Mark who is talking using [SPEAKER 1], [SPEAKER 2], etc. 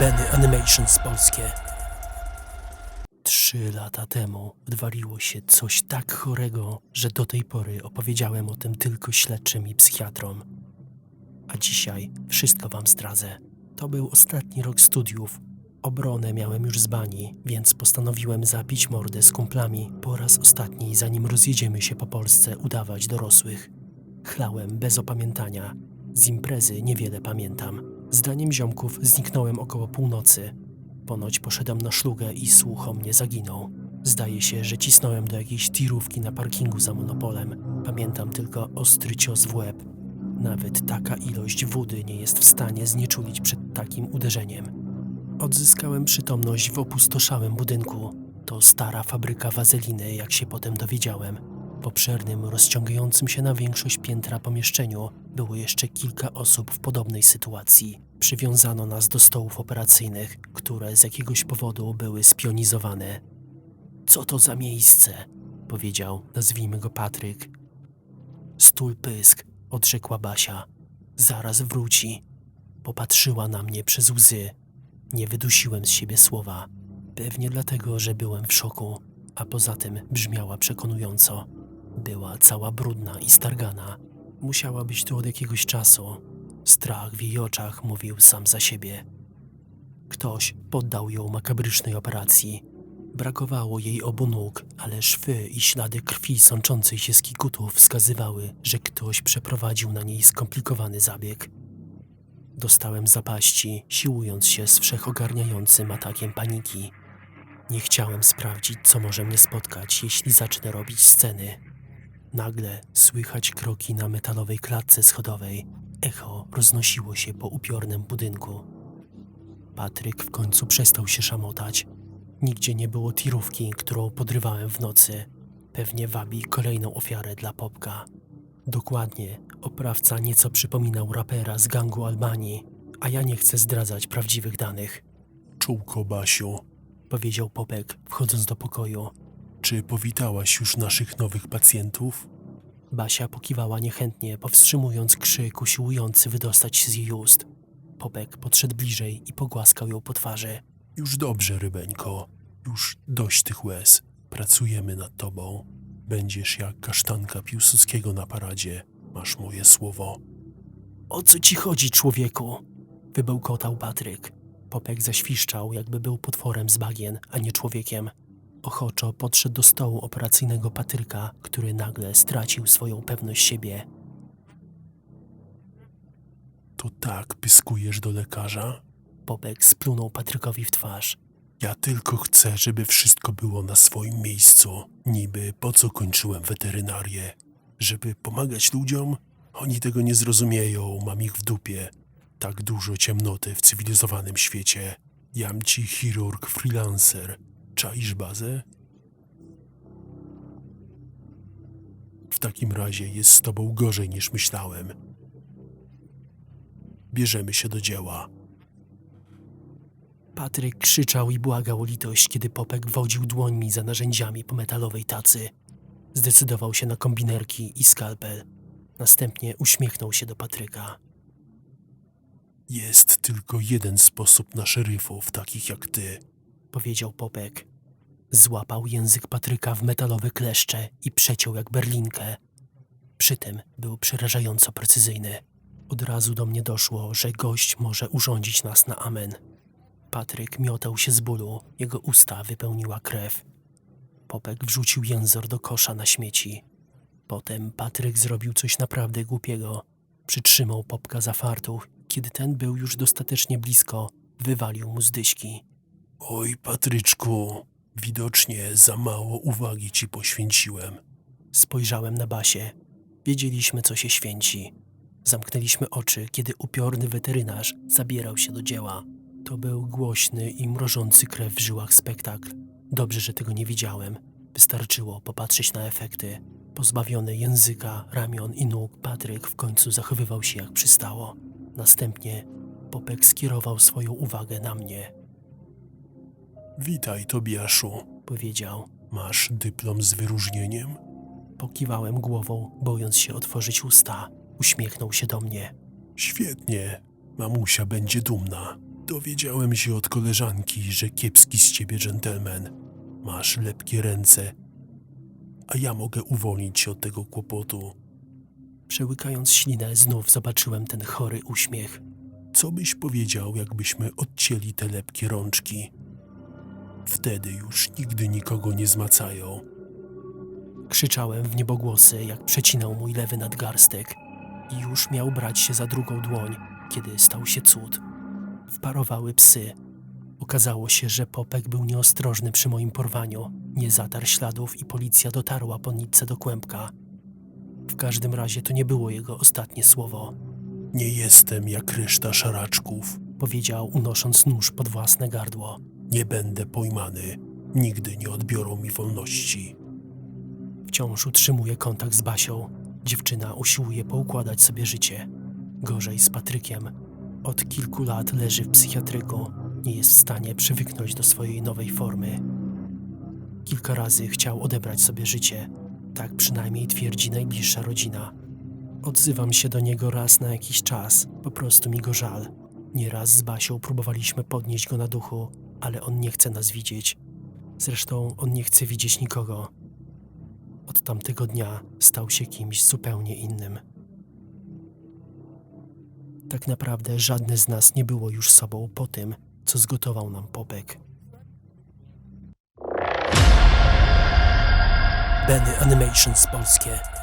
[SPEAKER 1] Benny Animations polskie. Trzy lata temu odwaliło się coś tak chorego, że do tej pory opowiedziałem o tym tylko śledczym i psychiatrom. A dzisiaj wszystko wam zdradzę. To był ostatni rok studiów. Obronę miałem już z bani, więc postanowiłem zabić mordę z kumplami po raz ostatni, zanim rozjedziemy się po Polsce udawać dorosłych. Chlałem bez opamiętania. Z imprezy niewiele pamiętam. Zdaniem ziomków zniknąłem około północy. Ponoć poszedłem na szlugę i słuch o mnie zaginął. Zdaje się, że cisnąłem do jakiejś tirówki na parkingu za monopolem. Pamiętam tylko ostry cios w łeb. Nawet taka ilość wody nie jest w stanie znieczulić przed takim uderzeniem. Odzyskałem przytomność w opustoszałym budynku. To stara fabryka wazeliny, jak się potem dowiedziałem. W obszernym, rozciągającym się na większość piętra pomieszczeniu było jeszcze kilka osób w podobnej sytuacji. Przywiązano nas do stołów operacyjnych, które z jakiegoś powodu były spionizowane. Co to za miejsce? powiedział, nazwijmy go Patryk. Stół pysk, odrzekła Basia. Zaraz wróci. Popatrzyła na mnie przez łzy. Nie wydusiłem z siebie słowa. Pewnie dlatego, że byłem w szoku, a poza tym brzmiała przekonująco. Była cała brudna i stargana. Musiała być tu od jakiegoś czasu. Strach w jej oczach mówił sam za siebie. Ktoś poddał ją makabrycznej operacji. Brakowało jej obu nóg, ale szwy i ślady krwi sączącej się z kikutów wskazywały, że ktoś przeprowadził na niej skomplikowany zabieg. Dostałem zapaści, siłując się z wszechogarniającym atakiem paniki. Nie chciałem sprawdzić, co może mnie spotkać, jeśli zacznę robić sceny. Nagle słychać kroki na metalowej klatce schodowej. Echo roznosiło się po upiornym budynku. Patryk w końcu przestał się szamotać. Nigdzie nie było tirówki, którą podrywałem w nocy. Pewnie wabi kolejną ofiarę dla Popka. Dokładnie, oprawca nieco przypominał rapera z gangu Albanii, a ja nie chcę zdradzać prawdziwych danych,
[SPEAKER 2] Czułko, Basiu,
[SPEAKER 1] powiedział Popek, wchodząc do pokoju.
[SPEAKER 2] Czy powitałaś już naszych nowych pacjentów?
[SPEAKER 1] Basia pokiwała niechętnie, powstrzymując krzyk usiłujący wydostać się z jej ust. Popek podszedł bliżej i pogłaskał ją po twarzy.
[SPEAKER 2] Już dobrze, rybeńko. Już dość tych łez. Pracujemy nad tobą. Będziesz jak kasztanka Piłsudskiego na paradzie. Masz moje słowo.
[SPEAKER 1] O co ci chodzi, człowieku? Wybełkotał Patryk. Popek zaświszczał, jakby był potworem z bagien, a nie człowiekiem. Ochoczo podszedł do stołu operacyjnego Patryka, który nagle stracił swoją pewność siebie.
[SPEAKER 2] To tak pyskujesz do lekarza?
[SPEAKER 1] Popek splunął Patrykowi w twarz.
[SPEAKER 2] Ja tylko chcę, żeby wszystko było na swoim miejscu. Niby po co kończyłem weterynarię? Żeby pomagać ludziom? Oni tego nie zrozumieją, mam ich w dupie. Tak dużo ciemnoty w cywilizowanym świecie. Jam ci chirurg freelancer. Czaisz bazę? W takim razie jest z tobą gorzej niż myślałem. Bierzemy się do dzieła.
[SPEAKER 1] Patryk krzyczał i błagał o litość, kiedy Popek wodził dłońmi za narzędziami po metalowej tacy. Zdecydował się na kombinerki i skalpel. Następnie uśmiechnął się do Patryka.
[SPEAKER 2] Jest tylko jeden sposób na szeryfów takich jak ty.
[SPEAKER 1] powiedział Popek. Złapał język Patryka w metalowe kleszcze i przeciął jak berlinkę. Przy tym był przerażająco precyzyjny. Od razu do mnie doszło, że gość może urządzić nas na amen. Patryk miotał się z bólu, jego usta wypełniła krew. Popek wrzucił jęzor do kosza na śmieci. Potem Patryk zrobił coś naprawdę głupiego. Przytrzymał Popka za fartuch, kiedy ten był już dostatecznie blisko, wywalił mu z dyśki.
[SPEAKER 2] Oj, Patryczku, widocznie za mało uwagi ci poświęciłem.
[SPEAKER 1] Spojrzałem na Basię. Wiedzieliśmy, co się święci. Zamknęliśmy oczy, kiedy upiorny weterynarz zabierał się do dzieła. To był głośny i mrożący krew w żyłach spektakl. Dobrze, że tego nie widziałem. Wystarczyło popatrzeć na efekty. Pozbawiony języka, ramion i nóg, Patryk w końcu zachowywał się jak przystało. Następnie Popek skierował swoją uwagę na mnie.
[SPEAKER 2] Witaj, Tobiaszu.
[SPEAKER 1] Powiedział.
[SPEAKER 2] Masz dyplom z wyróżnieniem?
[SPEAKER 1] Pokiwałem głową, bojąc się otworzyć usta. Uśmiechnął się do mnie.
[SPEAKER 2] Świetnie. Mamusia będzie dumna. Dowiedziałem się od koleżanki, że kiepski z ciebie dżentelmen. Masz lepkie ręce, a ja mogę uwolnić się od tego kłopotu.
[SPEAKER 1] Przełykając ślinę, znów zobaczyłem ten chory uśmiech.
[SPEAKER 2] Co byś powiedział, jakbyśmy odcięli te lepkie rączki? Wtedy już nigdy nikogo nie zmacają.
[SPEAKER 1] Krzyczałem w niebogłosy, jak przecinał mój lewy nadgarstek i już miał brać się za drugą dłoń, kiedy stał się cud. Wparowały psy. Okazało się, że Popek był nieostrożny przy moim porwaniu, nie zatarł śladów i policja dotarła po nitce do kłębka. W każdym razie to nie było jego ostatnie słowo.
[SPEAKER 2] Nie jestem jak reszta szaraczków.
[SPEAKER 1] Powiedział, unosząc nóż pod własne gardło.
[SPEAKER 2] Nie będę pojmany. Nigdy nie odbiorą mi wolności.
[SPEAKER 1] Wciąż utrzymuje kontakt z Basią. Dziewczyna usiłuje poukładać sobie życie. Gorzej z Patrykiem. Od kilku lat leży w psychiatryku. Nie jest w stanie przywyknąć do swojej nowej formy. Kilka razy chciał odebrać sobie życie. Tak przynajmniej twierdzi najbliższa rodzina. Odzywam się do niego raz na jakiś czas. Po prostu mi go żal. Nieraz z Basią próbowaliśmy podnieść go na duchu, ale on nie chce nas widzieć. Zresztą on nie chce widzieć nikogo. Od tamtego dnia stał się kimś zupełnie innym. Tak naprawdę żadne z nas nie było już sobą po tym, co zgotował nam Popek. Benny Animations Polskie